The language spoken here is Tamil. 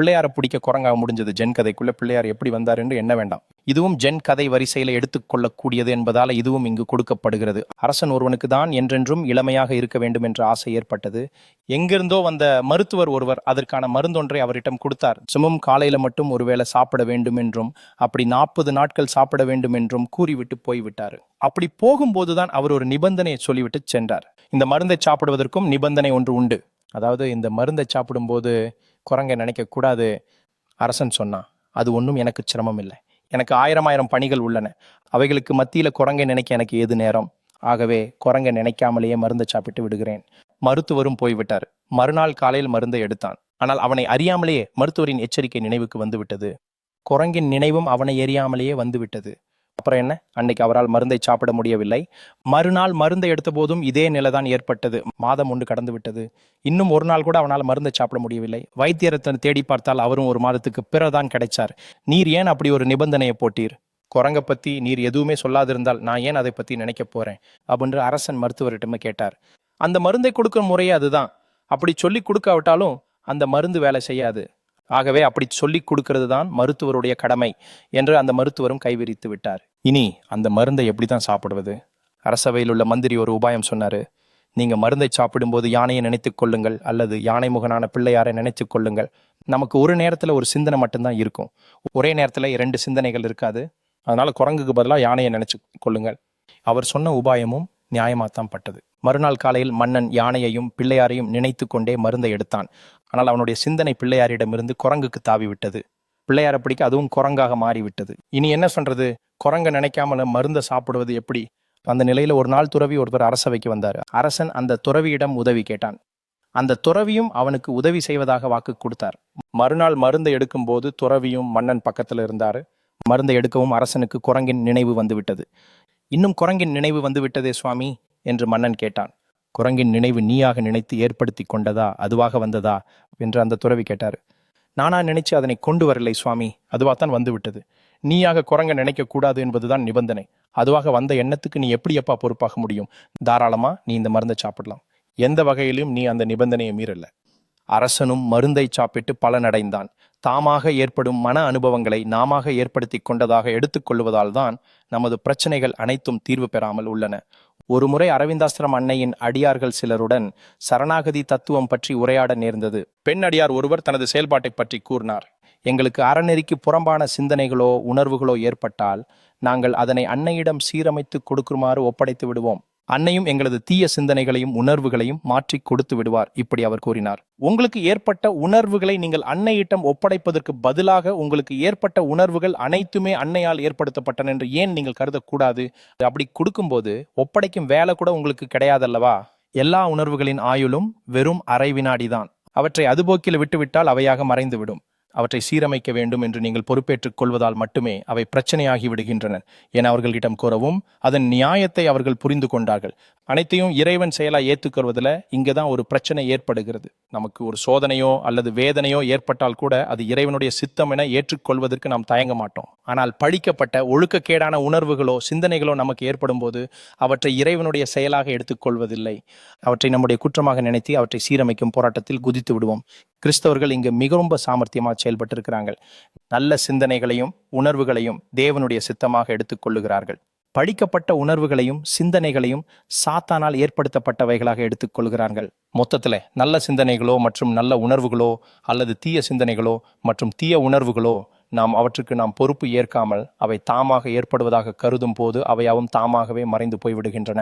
பிள்ளையாரை பிடிக்க குரங்காக முடிஞ்சது ஜென் கதைக்குள்ள பிள்ளையார் எப்படி வந்தார் என்று எண்ண வேண்டாம். இதுவும் ஜென் கதை வரிசையில் எடுத்துக்கொள்ளக்கூடியது என்பதால் இதுவும் இங்கு கொடுக்கப்படுகிறது. அரசன் ஒருவனுக்கு தான் என்றென்றும் இளமையாக இருக்க வேண்டும் என்ற ஆசை ஏற்பட்டது. எங்கிருந்தோ வந்த மருத்துவர் ஒருவர் அதற்கான மருந்தொன்றை அவரிடம் கொடுத்தார். சுமம் காலையில மட்டும் ஒருவேளை சாப்பிட வேண்டும் என்றும் அப்படி நாற்பது நாட்கள் சாப்பிட வேண்டும் என்றும் கூறிவிட்டு போய்விட்டார். அப்படி போகும்போதுதான் அவர் ஒரு நிபந்தனையை சொல்லிவிட்டு சென்றார். இந்த மருந்தை சாப்பிடுவதற்கும் நிபந்தனை ஒன்று உண்டு. அதாவது இந்த மருந்தை சாப்பிடும்போது குரங்கை நினைக்கக்கூடாது அரசன் சொன்னான். அது ஒன்றும் எனக்கு சிரமம் இல்லை. எனக்கு ஆயிரம் ஆயிரம் பணிகள் உள்ளன. அவைகளுக்கு மத்தியில் குரங்கை நினைக்க எனக்கு ஏது நேரம்? ஆகவே குரங்கை நினைக்காமலேயே மருந்தை சாப்பிட்டு விடுகிறேன். மருத்துவரும் போய்விட்டார். மறுநாள் காலையில் மருந்தை எடுத்தான். ஆனால் அவனை அறியாமலேயே மருத்துவரின் எச்சரிக்கை நினைவுக்கு வந்துவிட்டது. குரங்கின் நினைவும் அவனை எறியாமலேயே வந்துவிட்டது. அப்புறம் என்ன? அன்னைக்கு அவரால் மருந்தை சாப்பிட முடியவில்லை. மறுநாள் மருந்தை எடுத்த போதும் இதே நிலை தான் ஏற்பட்டது. மாதம் ஒன்று கடந்து விட்டது. இன்னும் ஒரு நாள் கூட அவனால் மருந்தை சாப்பிட முடியவில்லை. வைத்தியரத்தை தேடி பார்த்தால் அவரும் ஒரு மாதத்துக்கு பிறதான் கிடைச்சார். நீர் ஏன் அப்படி ஒரு நிபந்தனையை போட்டீர்? குரங்கை பத்தி நீர் எதுவுமே சொல்லாதிருந்தால் நான் ஏன் அதை பத்தி நினைக்க போறேன்? அப்படின்னு அரசன் மருத்துவர்கிட்டமே கேட்டார். அந்த மருந்தை கொடுக்கும் முறையே அதுதான். அப்படி சொல்லி கொடுக்காவிட்டாலும் அந்த மருந்து வேலை செய்யாது. ஆகவே அப்படி சொல்லி கொடுக்கிறது தான் மருத்துவருடைய கடமை என்று அந்த மருத்துவரும் கைவிரித்து விட்டார். இனி அந்த மருந்தை எப்படி தான் சாப்பிடுவது? அரசவையில் உள்ள மந்திரி ஒரு உபாயம் சொன்னாரு. நீங்க மருந்தை சாப்பிடும்போது யானையை நினைத்துக் கொள்ளுங்கள் அல்லது யானை முகனான பிள்ளையாரை நினைத்துக் கொள்ளுங்கள். நமக்கு ஒரு நேரத்துல ஒரு சிந்தனை மட்டும்தான் இருக்கும். ஒரே நேரத்துல இரண்டு சிந்தனைகள் இருக்காது. அதனால குரங்குக்கு பதிலாக யானையை நினைச்சு கொள்ளுங்கள். அவர் சொன்ன உபாயமும் நியாயமாகத்தான் பட்டது. மறுநாள் காலையில் மன்னன் யானையையும் பிள்ளையாரையும் நினைத்து கொண்டே மருந்தை எடுத்தான். ஆனால் அவனுடைய சிந்தனை பிள்ளையாரிடமிருந்து குரங்குக்கு தாவி விட்டது பிள்ளையாரை பிடிக்க அதுவும் குரங்காக மாறிவிட்டது. இனி என்ன சொல்றது? குரங்க நினைக்காமல மருந்தை சாப்பிடுவது எப்படி? அந்த நிலையில ஒரு நாள் துறவி ஒருவர் அரசவைக்கு வந்தார். அரசன் அந்த துறவியிடம் உதவி கேட்டான். அந்த துறவியும் அவனுக்கு உதவி செய்வதாக வாக்கு கொடுத்தார். மறுநாள் மருந்தை எடுக்கும்போது துறவியும் மன்னன் பக்கத்தில் இருந்தார். மருந்தை எடுக்கவும் அரசனுக்கு குரங்கின் நினைவு வந்துவிட்டது. இன்னும் குரங்கின் நினைவு வந்து விட்டதே சுவாமி. என்று மன்னன் கேட்டான். குரங்கின் நினைவு நீயாக நினைத்து ஏற்படுத்தி கொண்டதா? அதுவாக வந்ததா? என்று அந்த துறவி கேட்டார். நானா நினைச்சு அதனை கொண்டு வரலை சுவாமி. அதுவாகத்தான் வந்துவிட்டது நீயாக குரங்க நினைக்கக்கூடாது என்பதுதான் நிபந்தனை. அதுவாக வந்த எண்ணத்துக்கு நீ எப்படி எப்பா பொறுப்பாக முடியும்? தாராளமா நீ இந்த மருந்தை சாப்பிடலாம். எந்த வகையிலும் நீ அந்த நிபந்தனையை மீறல அரசனும் மருந்தை சாப்பிட்டு பலனடைந்தான். தாமாக ஏற்படும் மன அனுபவங்களை நாமாக ஏற்படுத்தி கொண்டதாக எடுத்துக்கொள்வதால் தான் நமது பிரச்சனைகள் அனைத்தும் தீர்வு பெறாமல் உள்ளன. ஒருமுறை அரவிந்தாசிரம் அன்னையின் அடியார்கள் சிலருடன் சரணாகதி தத்துவம் பற்றி உரையாட நேர்ந்தது. பெண் அடியார் ஒருவர் தனது செயல்பாட்டை பற்றி கூறினார். எங்களுக்கு அறநெறிக்கு புறம்பான சிந்தனைகளோ உணர்வுகளோ ஏற்பட்டால் நாங்கள் அதனை அன்னையிடம் சீரமைத்து கொடுக்குமாறு ஒப்படைத்து விடுவோம். அன்னையும் எங்களது தீய சிந்தனைகளையும் உணர்வுகளையும் மாற்றி கொடுத்து விடுவார் இப்படி அவர் கூறினார். உங்களுக்கு ஏற்பட்ட உணர்வுகளை நீங்கள் அன்னையிடம் ஒப்படைப்பதற்கு பதிலாக உங்களுக்கு ஏற்பட்ட உணர்வுகள் அனைத்துமே அன்னையால் ஏற்படுத்தப்பட்டன என்று ஏன் நீங்கள் கருதக்கூடாது? அப்படி கொடுக்கும்போது ஒப்படைக்கும் வேலை கூட உங்களுக்கு கிடையாதல்லவா? எல்லா உணர்வுகளின் ஆயுளும் வெறும் அரை வினாடிதான் அவற்றை அதுபோக்கில் விட்டுவிட்டால் அவையாக மறைந்துவிடும். அவற்றை சீரமைக்க வேண்டும் என்று நீங்கள் பொறுப்பேற்றுக் கொள்வதால் மட்டுமே அவை பிரச்சனையாகி விடுகின்றன என அவர்களிடம் கூறவும் அதன் நியாயத்தை அவர்கள் புரிந்து கொண்டார்கள். அனைத்தையும் இறைவன் செயலாக ஏற்றுக்கொள்வதில் இங்கே தான் ஒரு பிரச்சனை ஏற்படுகிறது. நமக்கு ஒரு சோதனையோ அல்லது வேதனையோ ஏற்பட்டால் கூட அது இறைவனுடைய சித்தம் என ஏற்றுக்கொள்வதற்கு நாம் தயங்க மாட்டோம். ஆனால் பழிக்கப்பட்ட ஒழுக்கக்கேடான உணர்வுகளோ சிந்தனைகளோ நமக்கு ஏற்படும் போது அவற்றை இறைவனுடைய செயலாக எடுத்துக்கொள்வதில்லை. அவற்றை நம்முடைய குற்றமாக நினைத்து அவற்றை சீரமைக்கும் போராட்டத்தில் குதித்து விடுவோம். கிறிஸ்தவர்கள் இங்கு மிக ரொம்ப சாமர்த்தியமாக செயல்பட்டிருக்கிறார்கள். நல்ல சிந்தனைகளையும் உணர்வுகளையும் தேவனுடைய சித்தமாக எடுத்துக்கொள்ளுகிறார்கள் படிக்கப்பட்ட உணர்வுகளையும் சிந்தனைகளையும் சாத்தானால் ஏற்படுத்தப்பட்டவைகளாக எடுத்துக்கொள்கிறார்கள் மொத்தத்தில் நல்ல சிந்தனைகளோ மற்றும் நல்ல உணர்வுகளோ அல்லது தீய சிந்தனைகளோ மற்றும் தீய உணர்வுகளோ நாம் அவற்றுக்கு நாம் பொறுப்பு ஏற்காமல் அவை தாமாக ஏற்படுவதாக கருதும் போது அவையாவும் தாமாகவே மறைந்து போய்விடுகின்றன.